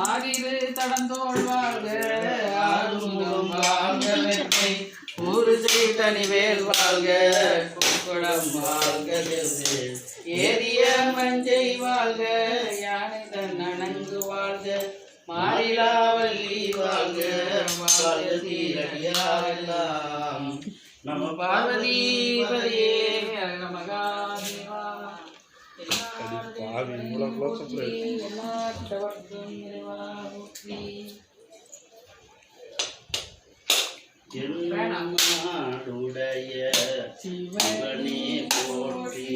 ஆறிரு தடந்தோள் வாழ்க ஆறுமுகம் வாழ்க வெற்றி ஊரு தனி வேல் வாழ்க குக்குடம் வாழ்க வெவ்வேல். மஞ்சை வாழ்க யானை தன் அணங்கு வாழ்க மாறிலாவல்லி வாழ்க வாழ்க சீரடியாரெல்லாம் நம்ம பார்வதி பதியே மகாதேவா எல்லாத்தவர்க்கும் இறைவா போற்றி. என்னாடுடைய சிவனே போற்றி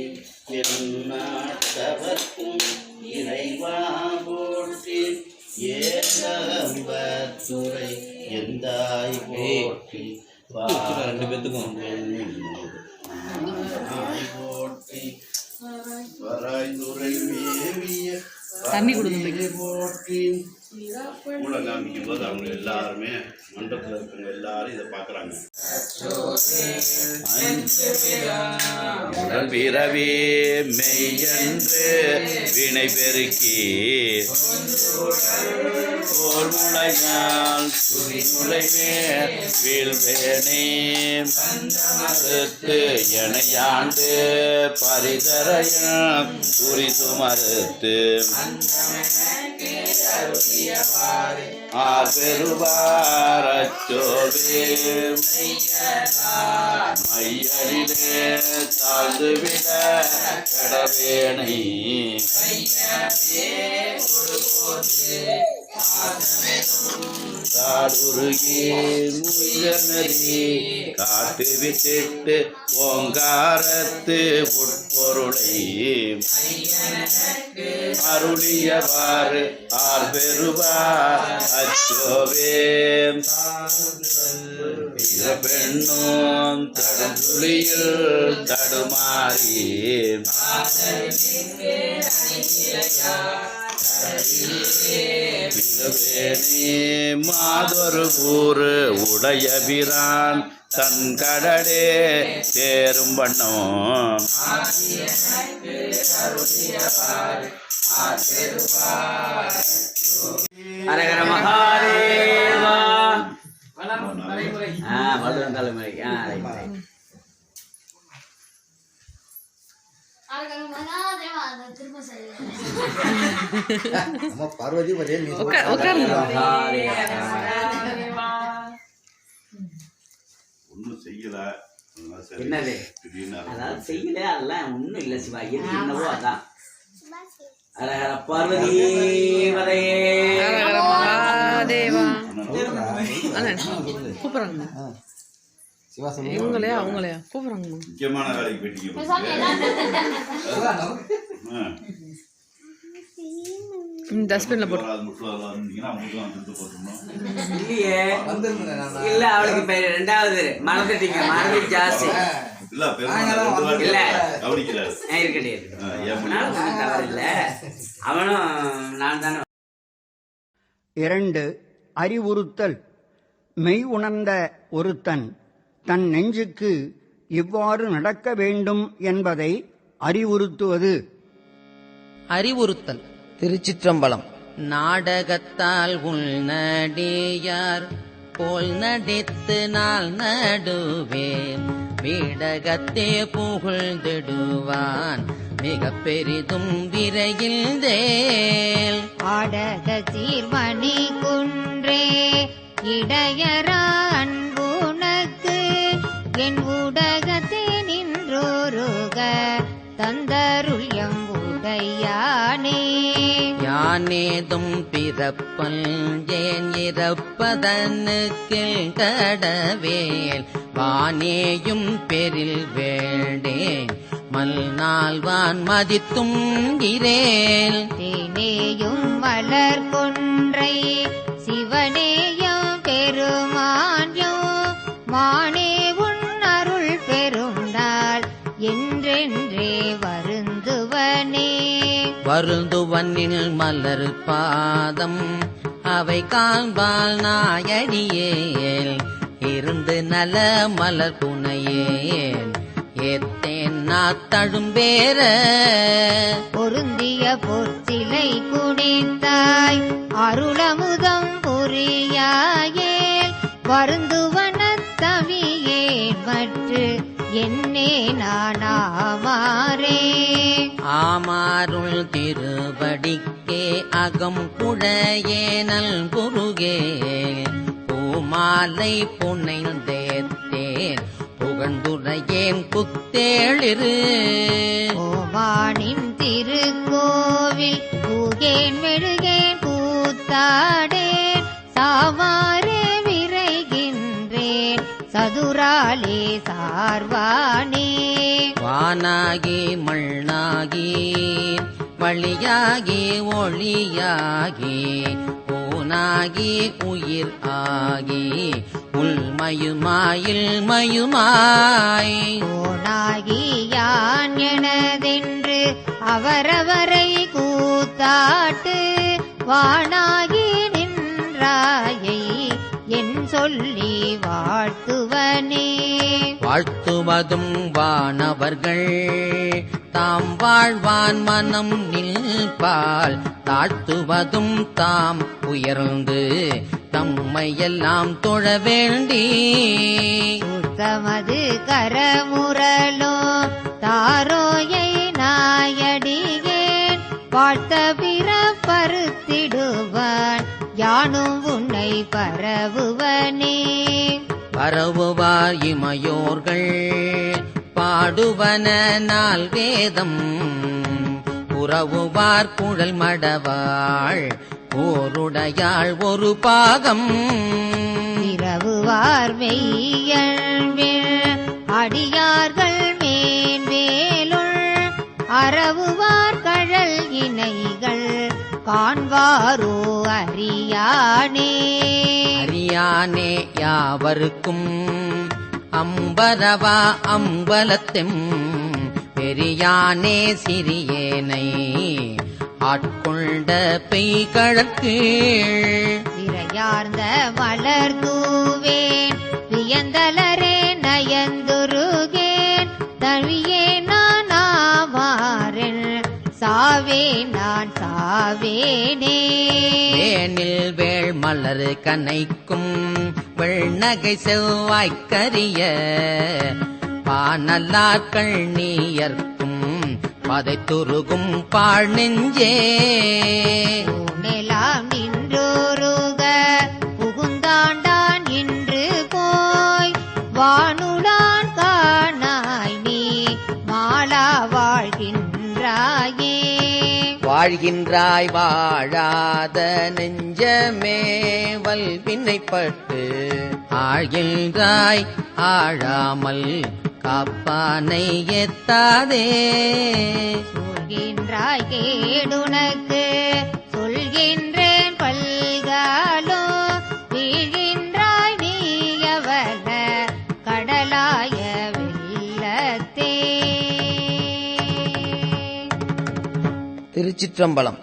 எந்நாட்டவர்க்கும் இறைவா போற்றி. ஏகம்பத்துறை எந்தாய் போற்றி? ரெண்டு பேத்துக்கும். போற்றி. தண்ணி கொடுங்க. போற்றி மூலம் காமிக்கும் போது அவங்க எல்லாருமே மண்டபத்தில் இருக்கிறவங்க எல்லாரும் இதை பார்க்குறாங்க. பிறவி மெய்யென்று வினை பெருக்கி போர் முளையால் முளைமேல் வீழ்வேனே மறுத்து எனையாண்டு பரிதரையும் குறித்து மறுத்து ஆர் பெறுவார் அச்சோவே. மையடிலே தாழ்ந்து விட கடவேனை. காடுருகி முயனதி காட்டு விட்டிட்டு ஓங்காரத்து உட்பொருளை அருளியவாறு ஆர் பெறுவார் அச்சோவே பெண்ணும் தடுதுளியில் தடுமாறி. மாதொரு கூறு உடைய பிரான் தன் கடடே சேரும் வண்ணம். அரகர மகாதேவா. வளரும் தலைமுறை. ஆ வளரும் தலைமுறைக்கு ஆ அம்மா பார்வதி பதே நீ மகாதேவா ஒன்றும் செய்யல. என்னது அதாவது செய்யல அதெல்லாம் ஒண்ணும் இல்ல சிவா எது என்னவோ அதான் அரகர பார்வதி வதையே சிவா சொல்லு முக்கியமான வேலைக்கு போயிட்டீங்க. டஸ்ட்பின்ல போட்டு இல்லையே. இல்ல அவளுக்கு இப்ப ரெண்டாவது. மறந்துட்டீங்க மறந்து ஜாஸ்தி. தவறு இல்ல. அவனும் நான் தானே. இரண்டு அறிவுறுத்தல். மெய் உணர்ந்த ஒருத்தன் தன் நெஞ்சுக்கு இவ்வாறு நடக்க வேண்டும் என்பதை அறிவுறுத்துவது. அறிவுறுத்தல். திருச்சிற்றம்பலம். நாடகத்தால் உள்நடியார் போல் நடித்து நாள் நடுவேன். வீடகத்தே புகழ்ந்திடுவான் மிக பெரிதும் விரைகின்றேன் ஆடக சீர்மணி குன்றே இடையரா உடையானே யானேதும் பிறப்பல் ஏன் இறப்பதனுக்கு கடவேல் வானேயும் பெரில் வேண்டேன். மல்நாள்வான் மதித்தும் இரேல். தேனேயும் மலர் வருந்துவனில் மலர் பாதம். அவை காண்பால் நாயடியேல். இருந்து நல மலர் புனையேன் ஏத்தேன் தழும்பேற பொருந்திய பொற்சிலை குடித்தாய். அருளமுதம் புரியாயேல். வருந்துவன தவியேன் மற்று என்னே நானாமாரே ஆமாருள் திருவடிக்கே அகம் குழையேனல் குருகே பூமாலை புனைந்தேத்தேன் புகழ்ந்துரையேன் புத்தேளிரு ஓமானின் திருக்கோவில் பூகேன் மெழுகேன் கூத்தாடேன் சாவாரே சதுராலே சார்வானே. வானாகி மண்ணாகி வழியாகி ஒளியாகி பூனாகி உயிர் ஆகி உள்மயுமாயில் மயுமாய். போனாகி யான் எனதென்று அவரவரை கூத்தாட்டு வானாகி நின்றாயை என் சொல்லி வாழ்த்துவனே வாழ்த்துவதும் வானவர்கள். தாம் வாழ்வான் மனம் நில்பால் தாழ்த்துவதும் தாம் உயர்ந்து தம்மையெல்லாம் தொழ வேண்டி. தமது கரமுரலோ தாரோயை நாயடியேன். வாழ்த்த பிற பருத்திடுவான் யானும் உன்னை பரவுவனே. பரவுவார் இமையோர்கள் பாடுவன நாள் வேதம் உறவுவார் குழல் மடவாள் போருடையாள் ஒரு பாகம். இரவுவார் வெய்யல் அடியார்கள் மேன்வேலுள் அறவுவார் கழல் இணைகள் காண்பாரோ அறியானே. அறியானே யாவருக்கும். அம்பரவா அம்பலத்தெம் பெரியானே சிறியேனை ஆட்கொண்ட பெய்கழற்கீழ். விரையார்ந்த மலர் தூவேன் வியந்தலரே நயந்துருகேன். தவியே நான் ஆவாரன் சாவே நான் சாவேனே. வேனில் மலர் கனைக்கும் வெள்நகை செவ்வாய்க்கரிய பானல்லாக்கள் நீயர்க்கும் பதை துருகும் பாழ் நெஞ்சே வாழ்கின்றாய் வாழாத நெஞ்சமே வல்வினைப்பட்டு ஆழ்கின்றாய் ஆழாமல் காப்பானை எத்தாதே சொல்கின்றாய் கேடுனக்கு திருச்சிற்றம்பலம்.